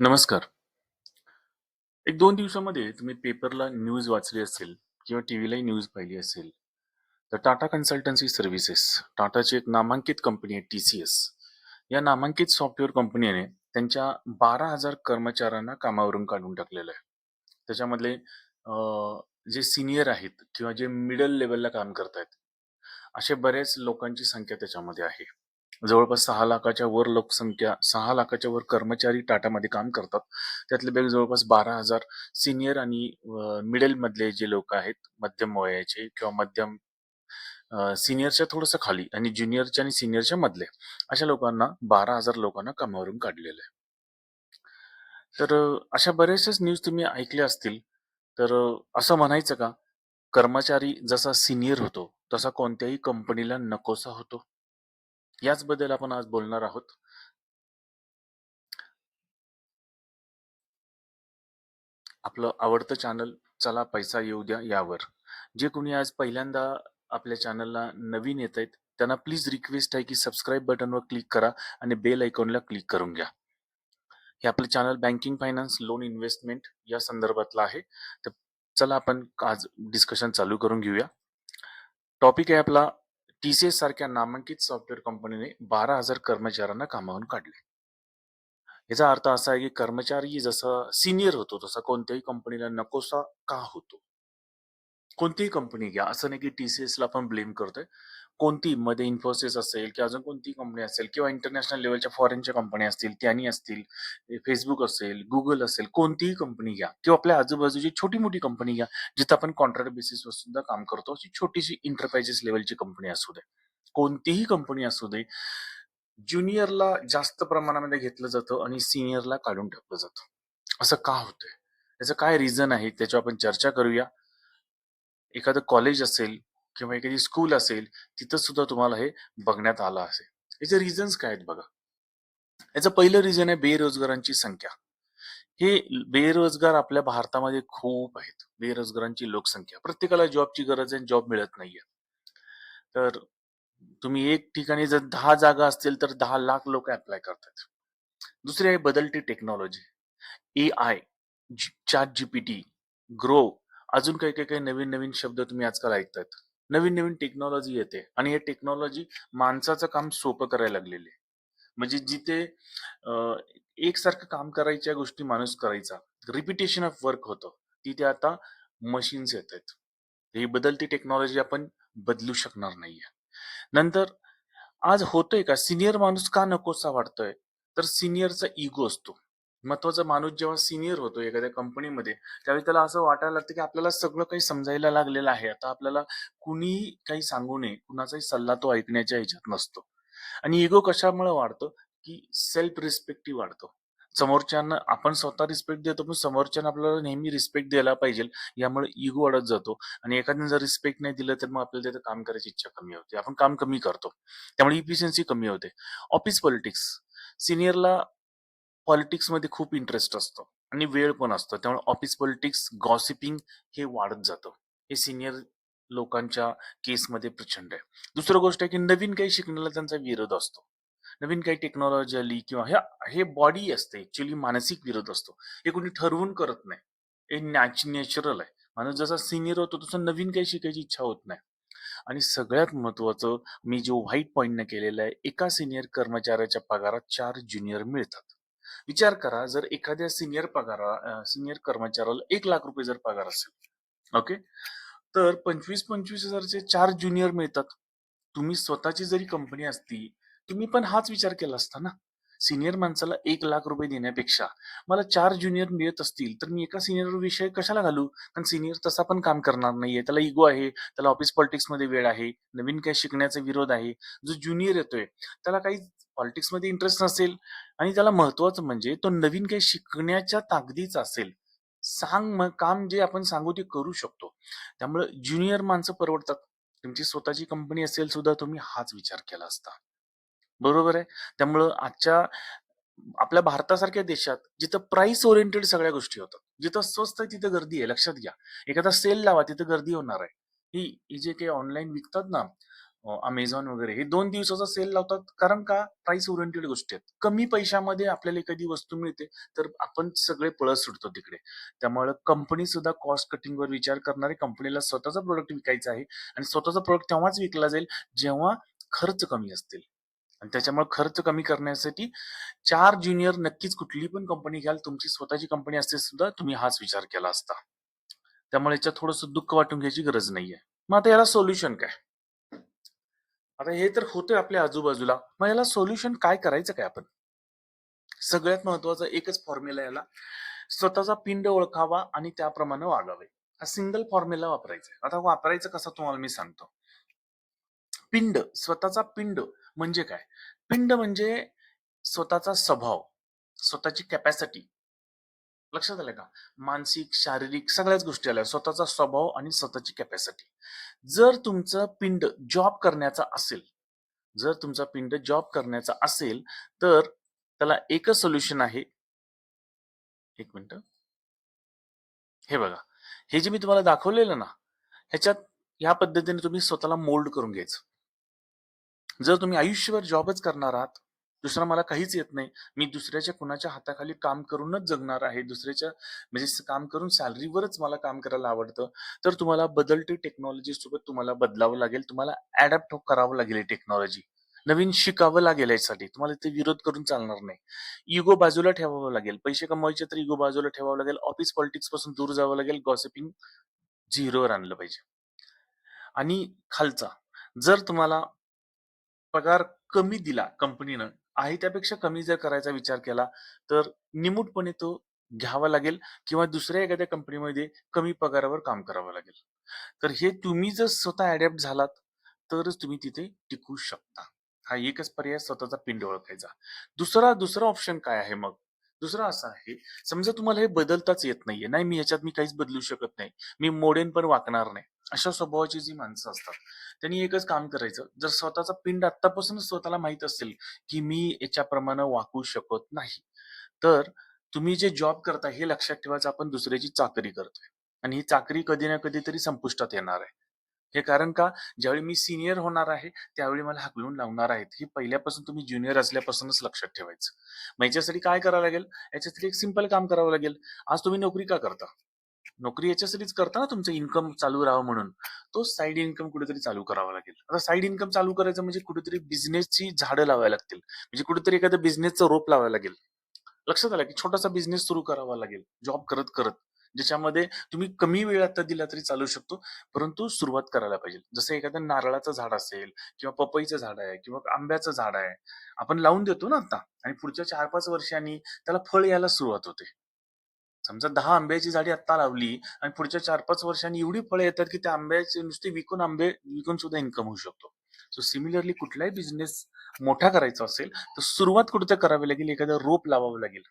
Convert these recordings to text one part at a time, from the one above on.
नमस्कार. एक 2 दिवसामध्ये तुम्ही पेपरला न्यूज वाचली असेल किंवा टीव्हीलाही न्यूज पाहिली असेल. तर टाटा कन्सल्टन्सी सर्व्हिसेस, टाटाची एक नामांकित कंपनी आहे टी-सी-एस. या नामांकित सॉफ्टवेअर कंपनीने त्यांच्या 12,000 कर्मचाऱ्यांना कामावरून काढून टाकलेलं आहे. त्याच्यामधले अ, जे सीनियर आहेत किंवा जे मिडल लेव्हलला काम करतायत, अशा बऱ्याच लोकांची संख्या त्याच्यामध्ये आहे. जवळपास सहा लाखाच्या वर लोकसंख्या सहा लाखाच्या वर कर्मचारी टाटामध्ये काम करतात. त्यातले बेग जवळपास बारा हजार सिनियर आणि मिडलमधले जे लोक आहेत, मध्यम वयाचे किंवा मध्यम सिनियरच्या थोडंसं खाली आणि ज्युनियरच्या आणि सिनियरच्या मधले, अशा लोकांना बारा हजार लोकांना कामावरून काढलेलं आहे. तर अशा बऱ्याचशाच न्यूज तुम्ही ऐकल्या असतील. तर असं म्हणायचं का, कर्मचारी जसा सिनियर होतो, तसा कोणत्याही कंपनीला नकोसा होतो? याचबद्दल आपण आज बोलणार आहोत. आपलं आवडतं चॅनल चला पैसा येऊ द्या यावर. जे कोणी आज पहिल्यांदा आपल्या चॅनलला नवीन येतायत, त्यांना प्लीज रिक्वेस्ट आहे की सबस्क्राईब बटनवर क्लिक करा आणि बेल आयकॉनला क्लिक करून घ्या. हे आपलं channel banking, finance, loan, investment या संदर्भातलं आहे. तर चला आपण आज डिस्कशन चालू करून घेऊया. टॉपिक आहे आपला टी-सी-एस सारख्या नामांकित सॉफ्टवेअर कंपनीने बारा हजार कर्मचाऱ्यांना कामावरून काढले. याचा अर्थ असा आहे की कर्मचारी जसा सिनियर होतो, तसा कोणत्याही कंपनीला नकोसा का होतो? कोणतीही कंपनी घ्या, असं नाही की टी-सी-एसला आपण ब्लेम करतोय. कोणतीही मध्ये इन्फोसिस असेल किंवा अजून कोणतीही कंपनी असेल किंवा इंटरनॅशनल लेव्हलच्या फॉरेनच्या कंपन्या असतील, त्यांनी असतील, Facebook असेल, Google असेल, कोणतीही कंपनी घ्या किंवा आपल्या आजूबाजूची छोटी-मोठी कंपनी घ्या, जिथं आपण कॉन्ट्रॅक्ट बेसिसवर सुद्धा काम करतो. अशी छोटीशी एंटरप्राइजेस लेव्हलची कंपनी असू दे. कोणतीही कंपनी असू दे, ज्युनियरला जास्त प्रमाणामध्ये घेतलं जातं आणि सीनियरला काढून टाकलं जातं. असं का होतंय? याचं काय रिझन आहे? त्याच्यावर आपण चर्चा करूया. एखादं कॉलेज असेल किंवा एखादी स्कूल असेल, तिथं सुद्धा तुम्हाला हे बघण्यात आलं असेल. याचे रिझन्स काय आहेत बघा. याचं पहिलं रिझन आहे बेरोजगारांची संख्या. हे बेरोजगार आपल्या भारतामध्ये खूप आहेत. बेरोजगारांची लोकसंख्या. प्रत्येकाला जॉबची गरज आहे, जॉब मिळत नाहीये. तर तुम्ही एक ठिकाणी जर दहा जागा असतील, तर दहा लाख लोक अप्लाय करतात. दुसरी आहे बदलती technology. A I chat GPT Groww अजून काही, काही, काही नवीन-नवीन शब्द तुम्ही आजकाल ऐकतायत. नवीन-नवीन टेक्नॉलॉजी येते आणि हे टेक्नॉलॉजी माणसाचं काम सोपं करायला लागलेले आहे. म्हणजे जिथे एकसारखं काम करायच्या गोष्टी माणूस करायचा, रिपिटेशन ऑफ वर्क होतं, तिथे आता मशीन्स येत आहेत ही बदलती टेक्नॉलॉजी आपण बदलू शकणार नाहीये. नंतर आज होतोय का सिनियर माणूस का नकोसा वाटतोय? तर सिनियरचा इगो असतो. महत्त्वाचा माणूस जेव्हा सीनियर होतो एखाद्या कंपनीमध्ये, त्यावेळी त्याला असं वाटायला लागतं की आपल्याला सगळं काही समजायला लागलेलं आहे. आता आपल्याला कुणीही काही सांगू नये, कुणाचाही सल्ला तो ऐकण्याच्या ह्याच्यात नसतो. आणि इगो कशामुळे वाढतो? की सेल्फ रिस्पेक्टिव्ह वाढतो. समोरच्यांना आपण स्वतः रिस्पेक्ट देतो, पण समोरच्यानं आपल्याला नेहमी रिस्पेक्ट द्यायला पाहिजे यामुळे इगो वाढत जातो आणि एखाद्याने जर रिस्पेक्ट नाही दिलं, तर मग आपल्याला तिथं काम करायची इच्छा कमी होते. आपण काम कमी करतो. त्यामुळे इफिशियन्सी कमी होते. Office politics. सिनियरला पॉलिटिक्समध्ये खूप इंटरेस्ट असतो आणि वेळ पण असतो. त्यामुळे ऑफिस पॉलिटिक्स, गॉसिपिंग हे वाढत जातं. हे सिनियर लोकांच्या केसमध्ये प्रचंड आहे. दुसरं गोष्ट आहे की नवीन काही शिकण्याला त्यांचा विरोध असतो. नवीन काही टेक्नॉलॉजी आली किंवा ह्या हे बॉडी असते ॲक्चुअली मानसिक विरोध असतो. हे कोणी ठरवून करत नाही. हे नॅच नॅचरल आहे. माणूस जसा सिनियर होतो, तसं नवीन काही शिकायची इच्छा होत नाही. आणि सगळ्यात महत्त्वाचं मी जो व्हाईट पॉइंटने केलेलं आहे, एका सिनियर कर्मचाऱ्याच्या पगारात चार ज्युनियर मिळतात. विचार करा, जर एखाद्या सिनियर पगारा अ, सीनियर कर्मचाऱ्याला ₹1,00,000 जर पगार असेल, ओके. तर 25,000-25,000 चे चार ज्युनियर मिळतात. तुम्ही स्वतःची जरी कंपनी असती, तुम्ही पण हाच विचार केला असता ना. सिनियर माणसाला एक लाख रुपये देण्यापेक्षा मला चार ज्युनियर मिळत असतील, तर मी एका सिनियर विषय कशाला घालू? कारण सिनियर तसा पण काम करणार नाहीये. त्याला इगो आहे, त्याला ऑफिस पॉलिटिक्समध्ये वेळ आहे, नवीन काही शिकण्याचा विरोध आहे. जो ज्युनियर येतोय, त्याला काही पॉलिटिक्समध्ये इंटरेस्ट नसेल आणि त्याला महत्वाचं म्हणजे तो नवीन काही शिकण्याच्या ताकदीचा असेल. सांग मग काम जे आपण सांगू ते करू शकतो. त्यामुळे ज्युनियर माणसं परवडतात. तुमची स्वतःची कंपनी असेल सुद्धा तुम्ही हाच विचार केला असता. बरोबर आहे. त्यामुळं आजच्या आपल्या भारतासारख्या देशात जिथं प्राइस ओरिएंटेड सगळ्या गोष्टी होतात. जिथं स्वस्त आहे तिथं गर्दी आहे. लक्षात घ्या. एखादा सेल लावा तिथं गर्दी होणार आहे. ही ही जे काही ऑनलाईन विकतात ना, अमेझॉन वगैरे हे दोन दिवसाचा सेल लावतात. कारण का? प्राइस ओरिएंटेड गोष्टी आहेत. कमी पैशामध्ये आपल्याला एखादी वस्तू मिळते तर आपण सगळे पळत सुटतो तिकडे. त्यामुळे कंपनी सुद्धा कॉस्ट कटिंगवर विचार करणारी कंपनीला स्वतःचा प्रोडक्ट विकायचा आहे आणि स्वतःचा प्रोडक्ट तेव्हाच विकला जाईल जेव्हा खर्च कमी असतील. आणि त्याच्यामुळे खर्च कमी करण्यासाठी चार ज्युनियर नक्कीच कुठली पण कंपनी घ्याल तुमची स्वतःची कंपनी असते सुद्धा तुम्ही हाच विचार केला असता. त्यामुळे याच्यात थोडंसं दुःख वाटून घ्यायची गरज नाहीये. मग आता याला सोल्युशन काय? आता हे तर होतंय आपल्या आजूबाजूला. मग याला सोल्युशन काय करायचं काय आपण? सगळ्यात महत्त्वाचा एकच फॉर्म्युला याला. स्वतःचा पिंड ओळखावा आणि त्याप्रमाणे वागावे. हा सिंगल फॉर्म्युला वापरायचा आहे. आता वापरायचं कसं तुम्हाला मी सांगतो. पिंड स्वतःचा पिंड म्हणजे काय? पिंड म्हणजे स्वतःचा स्वभाव स्वतःची कॅपॅसिटी लक्षात आलं का? मानसिक शारीरिक सगळ्याच गोष्टी आल्या. स्वतःचा स्वभाव आणि स्वतःची कॅपॅसिटी जर तुमचं पिंड जॉब करण्याचा असेल जर तुमचा पिंड जॉब करण्याचा असेल तर त्याला एकच सोल्युशन आहे. एक मिनिट. हे बघा. हे जे मी तुम्हाला दाखवलेलं ना ह्याच्यात ह्या पद्धतीने तुम्ही स्वतःला मोल्ड करून घ्यायचं. जर तुम्ही आयुष्यभर जॉबच करणार आहात दुसरा मला काहीच येत नाही. मी दुसऱ्याच्या कुणाच्या हाताखाली काम करूनच जगणार आहे. दुसऱ्याच्या म्हणजे काम करून सॅलरीवरच मला काम करायला आवडतं. तर तुम्हाला बदलते टेक्नॉलॉजी सोबत तुम्हाला बदलावं लागेल. तुम्हाला ऍडॅप्ट हो करावं लागेल टेक्नॉलॉजी नवीन शिकावं लागेल यासाठी. तुम्हाला ते विरोध करून चालणार नाही. इगो बाजूला ठेवावं लागेल. पैसे कमवायचे तर इगो बाजूला ठेवावं लागेल. ऑफिस पॉलिटिक्सपासून दूर जावं लागेल. गॉसिपिंग झिरोवर आणलं पाहिजे. आणि खालचा. जर तुम्हाला पगार कमी दिला कंपनीनं आहे त्यापेक्षा कमी जर करायचा विचार केला तर निमूटपणे तो घ्यावा लागेल किंवा दुसऱ्या एखाद्या कंपनीमध्ये कमी पगारावर काम करावं लागेल. तर हे तुम्ही जर स्वतः अडॅप्ट झालात तरच तुम्ही तिथे टिकू शकता. हा एकच पर्याय स्वतःचा पिंड ओळखायचा. दुसरा दुसरा ऑप्शन काय आहे मग? दुसरा असा आहे समजा तुम्हाला हे बदलताच येत नाहीये. नाही मी याच्यात मी काहीच बदलू शकत नाही. मी मोडेन पण वाकणार नाही. अशा स्वभावाची जी माणसं असतात त्यांनी एकच काम करायचं. जर स्वतःचा पिंड आतापासूनच स्वतःला माहीत असेल की मी याच्याप्रमाणे वाकू शकत नाही तर तुम्ही जे जॉब करता हे लक्षात ठेवायचं आपण दुसऱ्याची चाकरी करतोय. आणि ही चाकरी कधी ना कधी तरी संपुष्टात येणार आहे. हे कारण का? ज्यावेळी मी सिनियर होणार आहे त्यावेळी मला हकलून लावणार आहेत. हे पहिल्यापासून तुम्ही ज्युनियर असल्यापासूनच लक्षात ठेवायचं. मग याच्यासाठी काय करावं लागेल? याच्यासाठी एक सिंपल काम करावं लागेल. आज तुम्ही नोकरी का करता? नोकरी याच्यासाठीच करता ना तुमचं इन्कम चालू राहावं म्हणून. तो साईड इन्कम कुठेतरी चालू करावा लागेल. आता साईड इन्कम चालू करायचं म्हणजे कुठेतरी बिझनेसची झाडं लावायला लागतील. म्हणजे कुठेतरी एखाद्या बिझनेसचं रोप लावायला लागेल. लक्षात आलं की छोटासा बिझनेस सुरू करावा लागेल. जॉब करत करत. ज्याच्यामध्ये तुम्ही कमी वेळ आता दिला तरी चालू शकतो. परंतु सुरुवात करायला पाहिजे. जसं एखादं नारळाचं झाड असेल किंवा पपईचं झाड आहे किंवा आंब्याचं झाड आहे. आपण लावून देतो ना आता. आणि पुढच्या चार पाच वर्षांनी त्याला फळ यायला सुरुवात होते. समजा दहा आंब्याची झाडी आत्ता लावली आणि पुढच्या चार पाच वर्षांनी एवढी फळं येतात की त्या आंब्याचे नुसते विकून आंबे विकून सुद्धा इन्कम होऊ शकतो. सो सिमिलरली कुठलाही बिझनेस मोठा करायचा असेल तर सुरुवात कुठे करावी लागेल एखादं रोप लावावं लागेल.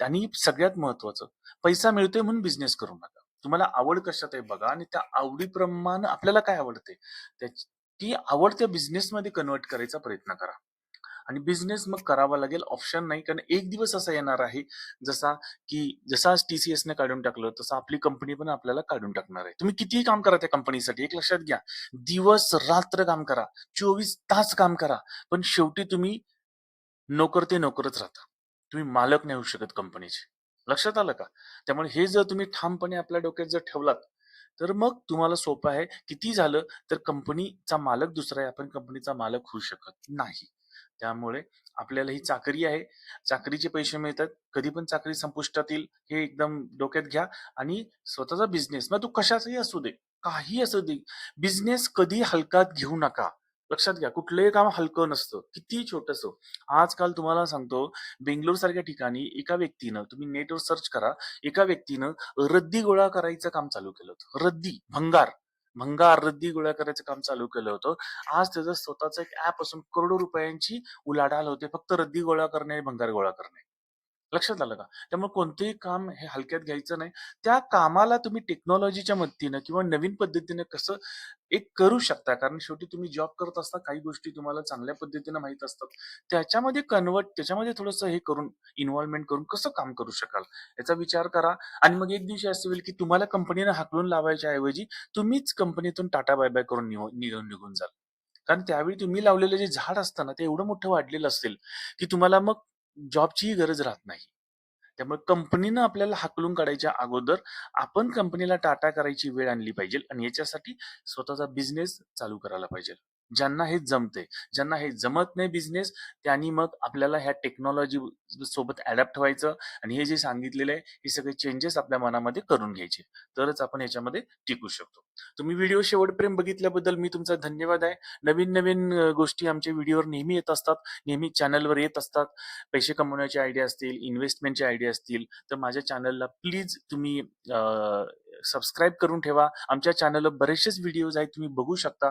आणि सगळ्यात महत्वाचं पैसा मिळतोय म्हणून बिझनेस करू नका. तुम्हाला आवड कशात आहे बघा आणि त्या आवडीप्रमाणे आपल्याला काय आवडते? त्याची ती आवड त्या बिझनेसमध्ये कन्वर्ट करायचा प्रयत्न करा. आणि बिझनेस मग करावा लागेल ऑप्शन नाही. कारण एक दिवस असा येणार आहे जसा की जसा टी सी एसने काढून टाकलं तसं आपली कंपनी पण आपल्याला काढून टाकणार आहे. तुम्ही कितीही काम करा त्या कंपनीसाठी एक लक्षात घ्या. दिवस रात्र काम करा. चोवीस तास काम करा. पण शेवटी तुम्ही नोकर ते नोकरच राहता. तुम्ही मालक नाही होऊ शकत कंपनीचे लक्षात आलं का? त्यामुळे हे जर तुम्ही ठामपणे आपल्या डोक्यात जर ठेवलात तर मग तुम्हाला सोपं आहे. किती झालं तर कंपनीचा मालक दुसरा आहे. आपण कंपनीचा मालक होऊ शकत नाही. त्यामुळे आपल्याला ही चाकरी आहे. चाकरीचे पैसे मिळतात. कधी पण चाकरी संपुष्टात येईल हे एकदम डोक्यात घ्या आणि स्वतःचा बिझनेस मग तू कशाचाही असू दे काही असू दे. बिझनेस कधी हलकात घेऊ नका. लक्षात घ्या कुठलंही काम हलकं नसतं. किती छोटस. आजकाल तुम्हाला सांगतो बेंगलोर सारख्या ठिकाणी एका व्यक्तीनं तुम्ही नेटवर सर्च करा एका व्यक्तीनं रद्दी गोळा करायचं काम चालू केलं होतं. रद्दी भंगार. भंगार रद्दी गोळा करायचं काम चालू केलं होतं. आज त्याचं स्वतःचं एक ऍप असून करोडो रुपयांची उलाढाल होते. फक्त रद्दी गोळा करणे आणि भंगार गोळा करणे. लक्षात आलं का? त्यामुळे कोणतंही काम हे हलक्यात घ्यायचं नाही. त्या कामाला तुम्ही टेक्नॉलॉजीच्या मदतीनं किंवा नवीन पद्धतीनं कसं एक करू शकता? कारण शेवटी तुम्ही जॉब करत असता काही गोष्टी तुम्हाला चांगल्या पद्धतीनं माहीत असतात. त्याच्यामध्ये कन्वर्ट त्याच्यामध्ये थोडंसं हे करून इन्व्हॉल्वमेंट करून कसं काम करू शकाल? याचा विचार करा. आणि मग एक दिवशी असं होईल की तुम्हाला कंपनीनं हाकलून लावायच्या ऐवजी तुम्हीच कंपनीतून टाटा बाय बाय करून निघून निघून निघून जाल. कारण त्यावेळी तुम्ही लावलेलं जे झाड असतं ना, ते एवढं मोठं वाढलेलं असेल, की तुम्हाला मग जॉबचीही गरज राहत नाही. त्यामुळे कंपनीनं आपल्याला हाकलून काढायच्या अगोदर आपण कंपनीला टाटा करायची वेळ आणली पाहिजे आणि याच्यासाठी स्वतःचा बिझनेस चालू करायला पाहिजे. ज्यांना हे जमते ज्यांना हे जमत नाही बिझनेस, त्यांनी मग आपल्याला ह्या टेक्नॉलॉजी सोबत अडॅप्ट व्हायचं आणि हे जे सांगितलेलं आहे, हे सगळे चेंजेस आपल्या मनामध्ये करून घ्यायचे. तरच आपण याच्यामध्ये टिकू शकतो. तुम्ही व्हिडिओ शेवटप्रेम बघितल्याबद्दल मी तुमचा धन्यवाद आहे. नवीन-नवीन गोष्टी आमच्या व्हिडिओवर नेहमी येत असतात. नेहमी चॅनलवर येत असतात. पैसे कमवण्याचे आयडिया असतील, इन्व्हेस्टमेंटचे आयडिया असतील, तर माझ्या चॅनलला प्लीज तुम्ही सबस्क्राईब करून ठेवा. आमच्या चॅनलवर बरेचसेच व्हिडिओज आहेत, तुम्ही बघू शकता.